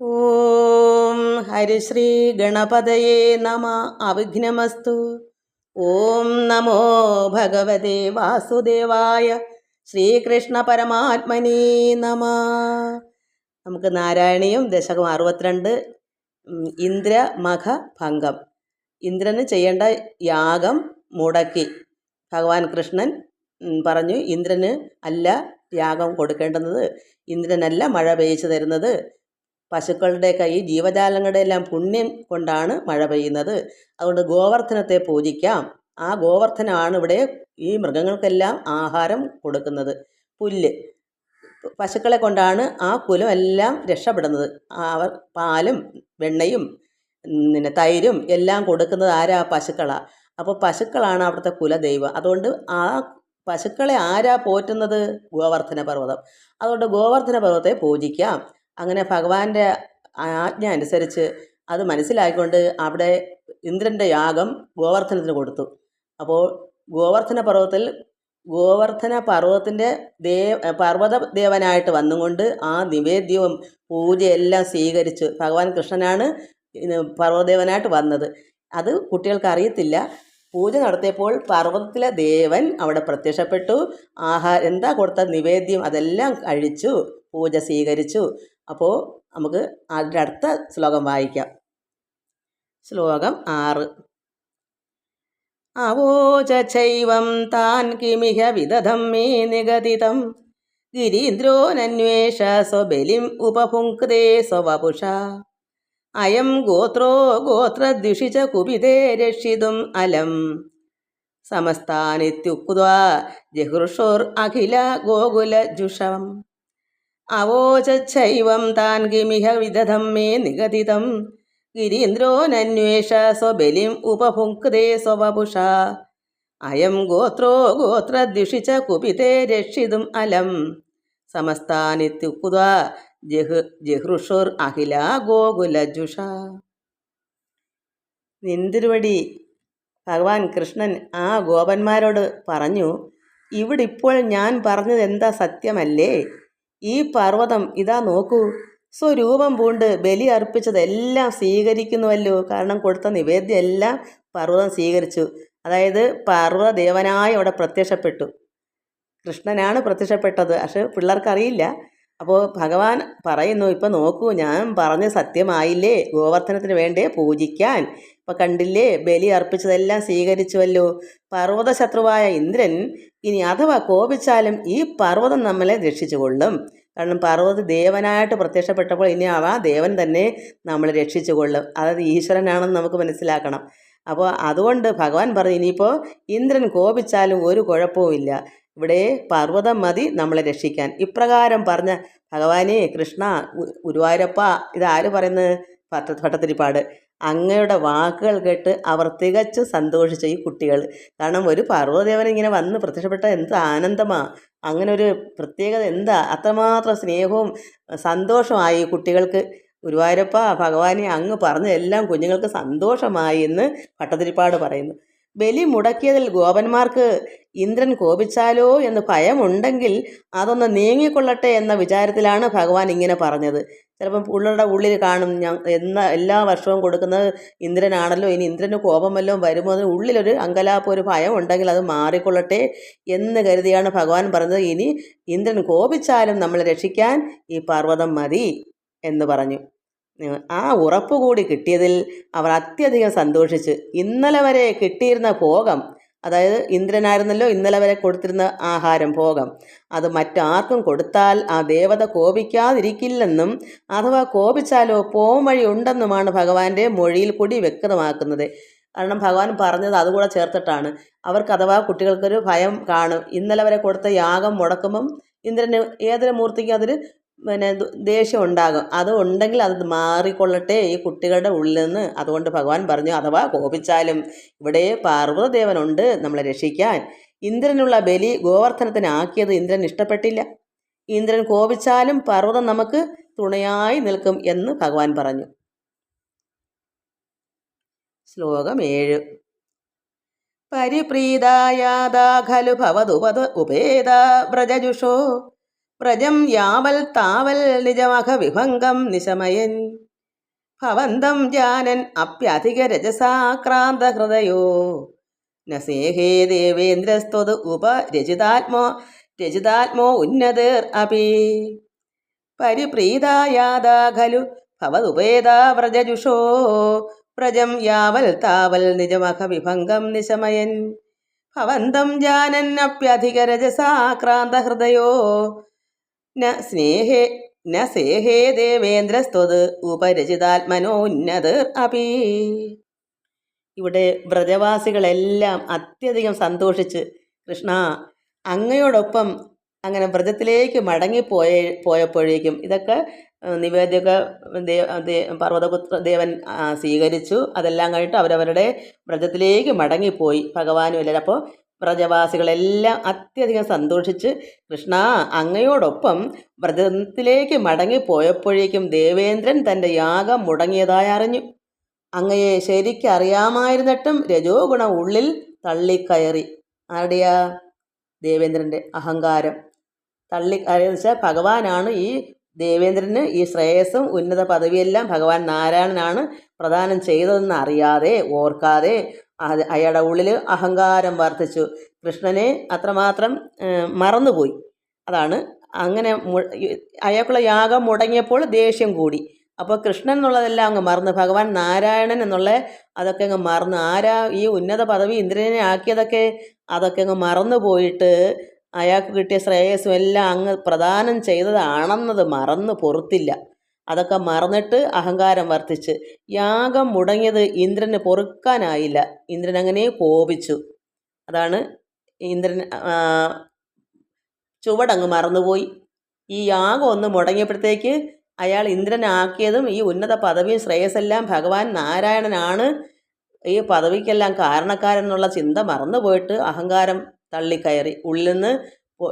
ഓം ഹരിശ്രീ ഗണപതയേ നമ. അവിഘ്നമസ്തു. ഓം നമോ ഭഗവതേ വാസുദേവായ ശ്രീകൃഷ്ണ പരമാത്മനേ നമ. നമുക്ക് നാരായണീയം ദശകം അറുപത്തിരണ്ട് ഇന്ദ്ര മഖ ഭംഗം. ഇന്ദ്രന് ചെയ്യേണ്ട യാഗം മുടക്കി. ഭഗവാൻ കൃഷ്ണൻ പറഞ്ഞു ഇന്ദ്രന് അല്ല യാഗം കൊടുക്കേണ്ടുന്നത് ഇന്ദ്രനല്ല മഴ പെയ്ച്ചു തരുന്നത്. പശുക്കളുടെ കൈ ജീവജാലങ്ങളുടെ എല്ലാം പുണ്യം കൊണ്ടാണ് മഴ പെയ്യുന്നത്. അതുകൊണ്ട് ഗോവർദ്ധനത്തെ പൂജിക്കാം. ആ ഗോവർദ്ധനമാണ് ഇവിടെ ഈ മൃഗങ്ങൾക്കെല്ലാം ആഹാരം കൊടുക്കുന്നത്. പുല്ല്. പശുക്കളെ കൊണ്ടാണ് ആ കുലം എല്ലാം രക്ഷപ്പെടുന്നത്. അവർ പാലും വെണ്ണയും പിന്നെ തൈരും എല്ലാം കൊടുക്കുന്നത് ആരാ? പശുക്കളാണ് അപ്പോൾ പശുക്കളാണ് അവിടുത്തെ കുലദൈവം. അതുകൊണ്ട് ആ പശുക്കളെ ആരാ പോറ്റുന്നത്? ഗോവർദ്ധന പർവതം അതുകൊണ്ട് ഗോവർദ്ധന പർവതത്തെ പൂജിക്കാം. അങ്ങനെ ഭഗവാന്റെ ആജ്ഞ അനുസരിച്ച് അത് മനസ്സിലാക്കിക്കൊണ്ട് അവിടെ ഇന്ദ്രന്റെ യാഗം ഗോവർദ്ധനത്തിന് കൊടുത്തു. അപ്പോൾ ഗോവർദ്ധന പർവതത്തിൽ ഗോവർദ്ധന പർവതത്തിന്റെ ദേവ പർവത ദേവനായിട്ട് വന്നുകൊണ്ട് ആ നിവേദ്യവും പൂജയെല്ലാം സ്വീകരിച്ച് ഭഗവാൻ കൃഷ്ണനാണ് പർവതദേവനായിട്ട് വന്നത്. അത് കുട്ടികൾക്ക് അറിയത്തില്ല. പൂജ നടത്തിയപ്പോൾ പർവതത്തിലെ ദേവൻ അവിടെ പ്രത്യക്ഷപ്പെട്ടു. ആഹാരം എന്താ കൊടുത്ത നിവേദ്യം? അതെല്ലാം കഴിച്ചു. പൂജ സ്വീകരിച്ചു. അപ്പോൾ നമുക്ക് അതിന്റെ അടുത്ത ശ്ലോകം വായിക്കാം. ശ്ലോകം ആറ്. അവോചൈവം താൻ കിമിഹ വിദധം മേ നിഗതിതം. ഗിരീന്ദ്രോനന്വേഷ സ്വബലിം ഉപഭുങ്ക്തേ സ്വവപുഷ. അയം ഗോത്രോ ഗോത്രദ്വിഷി ച കുപിതേ രക്ഷിതും അലം. സമസ്താനിത്യുക്വാ ജഹൃഷോർ അഖില ഗോകുലജുഷം അവോചൈവം താൻ കിമിഹ വിദധം മേ നിഗതിതം. ഗിരീന്ദ്രോനന്വേഷ സ്വബലിം ഉപഭുക്തേ സ്വവപുഷ. അയം ഗോത്രോ ഗോത്രദ്വിഷി ച കുപിതേ രക്ഷിതും അലം. സമസ്താനിത്യുക്വാ ജഹ് ജഹൃഷുർ അഖില ഗോകുലജുഷ. നിന്തിരുവടി ഭഗവാൻ കൃഷ്ണൻ ആ ഗോപന്മാരോട് പറഞ്ഞു ഇവിടിപ്പോൾ ഞാൻ പറഞ്ഞത് എന്താ സത്യമല്ലേ? ഈ പർവതം ഇതാ നോക്കൂ. സ്വരൂപം പൂണ്ട് ബലി അർപ്പിച്ചതെല്ലാം സ്വീകരിക്കുന്നുവല്ലോ. കാരണം കൊടുത്ത നിവേദ്യം എല്ലാം പർവതം സ്വീകരിച്ചു. അതായത് പർവതദേവനായി അവിടെ പ്രത്യക്ഷപ്പെട്ടു. കൃഷ്ണനാണ് പ്രത്യക്ഷപ്പെട്ടത്. പക്ഷെ പിള്ളേർക്കറിയില്ല. അപ്പോൾ ഭഗവാൻ പറയുന്നു ഇപ്പം നോക്കൂ ഞാൻ പറഞ്ഞ സത്യമായില്ലേ? ഗോവർദ്ധനത്തിന് വേണ്ടേ പൂജിക്കാൻ. ഇപ്പം കണ്ടില്ലേ? ബലി അർപ്പിച്ചതെല്ലാം സ്വീകരിച്ചുവല്ലോ. പർവത ശത്രുവായ ഇന്ദ്രൻ ഇനി അഥവാ കോപിച്ചാലും ഈ പർവതം നമ്മളെ രക്ഷിച്ചുകൊള്ളും. കാരണം പർവത ദേവനായിട്ട് പ്രത്യക്ഷപ്പെട്ടപ്പോൾ ഇനി അവ ദേവൻ തന്നെ നമ്മളെ രക്ഷിച്ചുകൊള്ളും. അതായത് ഈശ്വരനാണെന്ന് നമുക്ക് മനസ്സിലാക്കണം. അപ്പോൾ അതുകൊണ്ട് ഭഗവാൻ പറഞ്ഞു ഇനിയിപ്പോൾ ഇന്ദ്രൻ കോപിച്ചാലും ഒരു കുഴപ്പവുമില്ല. ഇവിടെ പർവതം മതി നമ്മളെ രക്ഷിക്കാൻ. ഇപ്രകാരം പറഞ്ഞ ഭഗവാനെ കൃഷ്ണ ഗുരുവായൂരപ്പ ഇതാര് പറയുന്നത്? ഭട്ട ഭട്ടത്തിരിപ്പാട് അങ്ങയുടെ വാക്കുകൾ കേട്ട് അവർ തികച്ചും സന്തോഷിച്ച ഈ കുട്ടികൾ. കാരണം ഒരു പർവതദേവൻ ഇങ്ങനെ വന്ന് പ്രത്യക്ഷപ്പെട്ട എന്ത് ആനന്ദമാണ് അങ്ങനെ ഒരു പ്രത്യേകത എന്താ? അത്രമാത്രം സ്നേഹവും സന്തോഷമായി ഈ കുട്ടികൾക്ക്. ഗുരുവായൂരപ്പ ഭഗവാനെ അങ്ങ് പറഞ്ഞതെല്ലാം കുഞ്ഞുങ്ങൾക്ക് സന്തോഷമായി എന്ന് ഭട്ടതിരിപ്പാട് പറയുന്നു. ബലി മുടക്കിയതിൽ ഗോപന്മാർക്ക് ഇന്ദ്രൻ കോപിച്ചാലോ എന്ന് ഭയമുണ്ടെങ്കിൽ അതൊന്ന് നീങ്ങിക്കൊള്ളട്ടെ എന്ന വിചാരത്തിലാണ് ഭഗവാൻ ഇങ്ങനെ പറഞ്ഞത്. ചിലപ്പം പുള്ളിയുടെ ഉള്ളിൽ കാണും ഞാൻ എന്ന എല്ലാ വർഷവും കൊടുക്കുന്നത് ഇന്ദ്രനാണല്ലോ ഇനി ഇന്ദ്രന് കോപമല്ലോ വല്ലതും വരുമോ എന്ന് ഉള്ളിലൊരു അങ്കലാപ്പ് ഒരു ഭയം ഉണ്ടെങ്കിൽ അത് മാറിക്കൊള്ളട്ടെ എന്ന് കരുതിയാണ് ഭഗവാൻ പറഞ്ഞത്. ഇനി ഇന്ദ്രൻ കോപിച്ചാലും നമ്മളെ രക്ഷിക്കാൻ ഈ പർവതം മതി എന്ന് പറഞ്ഞു. ആ ഉറപ്പ് കൂടി കിട്ടിയതിൽ അവർ അത്യധികം സന്തോഷിച്ച്. ഇന്നലെ വരെ കിട്ടിയിരുന്ന ഭോഗം അതായത് ഇന്ദ്രനായിരുന്നല്ലോ ഇന്നലെ വരെ കൊടുത്തിരുന്ന ആഹാരം ഭോഗം. അത് മറ്റാർക്കും കൊടുത്താൽ ആ ദേവത കോപിക്കാതിരിക്കില്ലെന്നും അഥവാ കോപിച്ചാലോ പോംവഴി ഉണ്ടെന്നുമാണ് ഭഗവാന്റെ മൊഴിയിൽ കൂടി വ്യക്തമാക്കുന്നത്. കാരണം ഭഗവാൻ പറഞ്ഞത് അതുകൂടെ ചേർത്തിട്ടാണ്. അവർക്ക് അഥവാ കുട്ടികൾക്കൊരു ഭയം കാണും. ഇന്നലെ വരെ കൊടുത്ത യാഗം മുടക്കുമ്പം ഇന്ദ്രന് ഏതൊരു മൂർത്തിക്കും അതൊരു പിന്നെ ദേഷ്യം ഉണ്ടാകും. അത് ഉണ്ടെങ്കിൽ അത് മാറിക്കൊള്ളട്ടെ ഈ കുട്ടികളുടെ ഉള്ളിൽ നിന്ന് അതുകൊണ്ട് ഭഗവാൻ പറഞ്ഞു അഥവാ കോപിച്ചാലും ഇവിടെ പാർവതദേവനുണ്ട് നമ്മളെ രക്ഷിക്കാൻ. ഇന്ദ്രനുള്ള ബലി ഗോവർദ്ധനത്തിനാക്കിയത് ഇന്ദ്രൻ ഇഷ്ടപ്പെട്ടില്ല. ഇന്ദ്രൻ കോപിച്ചാലും പർവതം നമുക്ക് തുണയായി നിൽക്കും എന്ന് ഭഗവാൻ പറഞ്ഞു. ശ്ലോകം ഏഴ്. പരിപ്രീതായാതാ ഖലു ഭവതുപത ഉപേത വ്രജജുഷോ വ്രജം യാവൽ താവൽ നിജമഹ വിഭംഗം നിശമയൻ. ഭവന്തം ജാനൻ അപ്യധിക രജസാക്രാന്ത ഹൃദയോ നസേഹേ ദേവേന്ദ്രസ്ത്വത് ഉപരചിതാത്മോ രചിതാത്മോ ഉന്നതേർ അപി. പരിപ്രീതായാതാ ഖലു ഭവതുപേതാ വ്രജജുഷോ. വ്രജം യാവൽ താവൽ നിജമഖ വിഭംഗം നിശമയൻ. ഭവന്തം ജാനന്നപ്യധിക രജസാക്രാന്ത ഹൃദയോ ന സ്നേഹേ ന സേഹേ ദേവേന്ദ്രസ്ത്വത് ഉപരചിതാത്മനോന്നതർ അപി. ഇവിടെ വ്രജവാസികളെല്ലാം അത്യധികം സന്തോഷിച്ച് കൃഷ്ണ അങ്ങയോടൊപ്പം അങ്ങനെ വ്രജത്തിലേക്ക് മടങ്ങിപ്പോയ പോയപ്പോഴേക്കും ഇതൊക്കെ നിവേദ്യക പർവതപുത്ര ദേവൻ സ്വീകരിച്ചു. അതെല്ലാം കഴിഞ്ഞിട്ട് അവരവരുടെ വ്രജത്തിലേക്ക് മടങ്ങിപ്പോയി ഭഗവാനും എല്ലാവരും അപ്പോൾ വ്രജവാസികളെല്ലാം അത്യധികം സന്തോഷിച്ച് കൃഷ്ണ അങ്ങയോടൊപ്പം വ്രജത്തിലേക്ക് മടങ്ങിപ്പോയപ്പോഴേക്കും ദേവേന്ദ്രൻ തന്റെ യാഗം മുടങ്ങിയതായി അറിഞ്ഞു. അങ്ങയെ ശരിക്കറിയാമായിരുന്നിട്ടും രജോ ഗുണം ഉള്ളിൽ തള്ളിക്കയറി. ആരുടെയാ? ദേവേന്ദ്രന്റെ അഹങ്കാരം. തള്ളി വെച്ചാൽ ഭഗവാനാണ് ഈ ദേവേന്ദ്രന് ഈ ശ്രേയസ്സും ഉന്നത പദവിയെല്ലാം ഭഗവാൻ നാരായണനാണ് പ്രദാനം ചെയ്തതെന്ന് അറിയാതെ ഓർക്കാതെ അത് അയാളുടെ ഉള്ളിൽ അഹങ്കാരം വർദ്ധിച്ചു കൃഷ്ണനെ അത്രമാത്രം മറന്നുപോയി. അതാണ് അങ്ങനെ അയാൾക്കുള്ള യാഗം മുടങ്ങിയപ്പോൾ ദേഷ്യം കൂടി. അപ്പോൾ കൃഷ്ണൻ എന്നുള്ളതെല്ലാം അങ്ങ് മറന്ന്. ഭഗവാൻ നാരായണൻ എന്നുള്ള അതൊക്കെ അങ്ങ് മറന്ന്. ആരാ ഈ ഉന്നത പദവി ഇന്ദ്രനെ ആക്കിയതൊക്കെ അതൊക്കെ അങ്ങ് മറന്നു പോയിട്ട് അയാൾക്ക് കിട്ടിയ ശ്രേയസ്സും എല്ലാം അങ്ങ് പ്രദാനം ചെയ്തതാണെന്നത് മറന്ന് പൊറുത്തില്ല. അതൊക്കെ മറന്നിട്ട് അഹങ്കാരം വർദ്ധിച്ച് യാഗം മുടങ്ങിയത് ഇന്ദ്രന് പൊറുക്കാനായില്ല. ഇന്ദ്രൻ അങ്ങനെ കോപിച്ചു. അതാണ് ഇന്ദ്രൻ ചുവടങ്ങ് മറന്നുപോയി. ഈ യാഗം ഒന്ന് മുടങ്ങിയപ്പോഴത്തേക്ക് അയാൾ ഇന്ദ്രനാക്കിയതും ഈ ഉന്നത പദവിയും ശ്രേയസ്സെല്ലാം ഭഗവാൻ നാരായണനാണ്. ഈ പദവിക്കെല്ലാം കാരണക്കാരൻ എന്നുള്ള ചിന്ത മറന്നുപോയിട്ട് അഹങ്കാരം തള്ളിക്കയറി. ഉള്ളിൽ നിന്ന്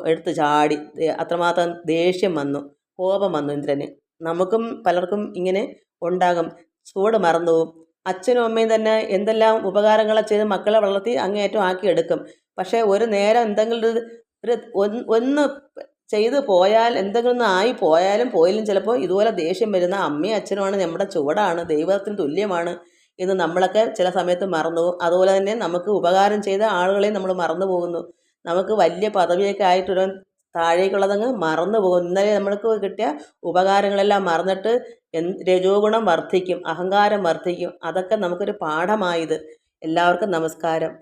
എടുത്ത് ചാടി. അത്രമാത്രം ദേഷ്യം വന്നു. കോപം വന്നു ഇന്ദ്രന്. നമുക്കും പലർക്കും ഇങ്ങനെ ഉണ്ടാകും. ചൂട് മറന്നു. അച്ഛനും അമ്മയും തന്നെ എന്തെല്ലാം ഉപകാരങ്ങളെ ചെയ്ത് മക്കളെ വളർത്തി അങ്ങേയറ്റം ആക്കിയെടുക്കും പക്ഷേ ഒരു നേരം എന്തെങ്കിലും ഒരു ഒന്ന് ചെയ്തു പോയാൽ എന്തെങ്കിലും ഒന്ന് ആയി പോയാലും പോയാലും ചിലപ്പോൾ ഇതുപോലെ ദേഷ്യം വരുന്ന അമ്മയും അച്ഛനുമാണ് നമ്മുടെ ചുവടാണ് ദൈവത്തിന് തുല്യമാണ് എന്ന് നമ്മളൊക്കെ ചില സമയത്ത് മറന്നു. അതുപോലെ തന്നെ നമുക്ക് ഉപകാരം ചെയ്ത ആളുകളെയും നമ്മൾ മറന്നു പോകുന്നു. നമുക്ക് വലിയ പദവിയൊക്കെ ആയിട്ടൊരു താഴേക്കുള്ളതങ്ങ് മറന്നു പോകും ഇന്നലെ നമ്മൾക്ക് കിട്ടിയ ഉപകാരങ്ങളെല്ലാം മറന്നിട്ട് രജോ ഗുണം വർദ്ധിക്കും അഹങ്കാരം വർദ്ധിക്കും. അതൊക്കെ നമുക്കൊരു പാഠമായത്. എല്ലാവർക്കും നമസ്കാരം.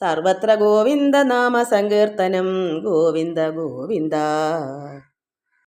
സർവത്ര ഗോവിന്ദ നാമ സങ്കീർത്തനം. ഗോവിന്ദ ഗോവിന്ദ.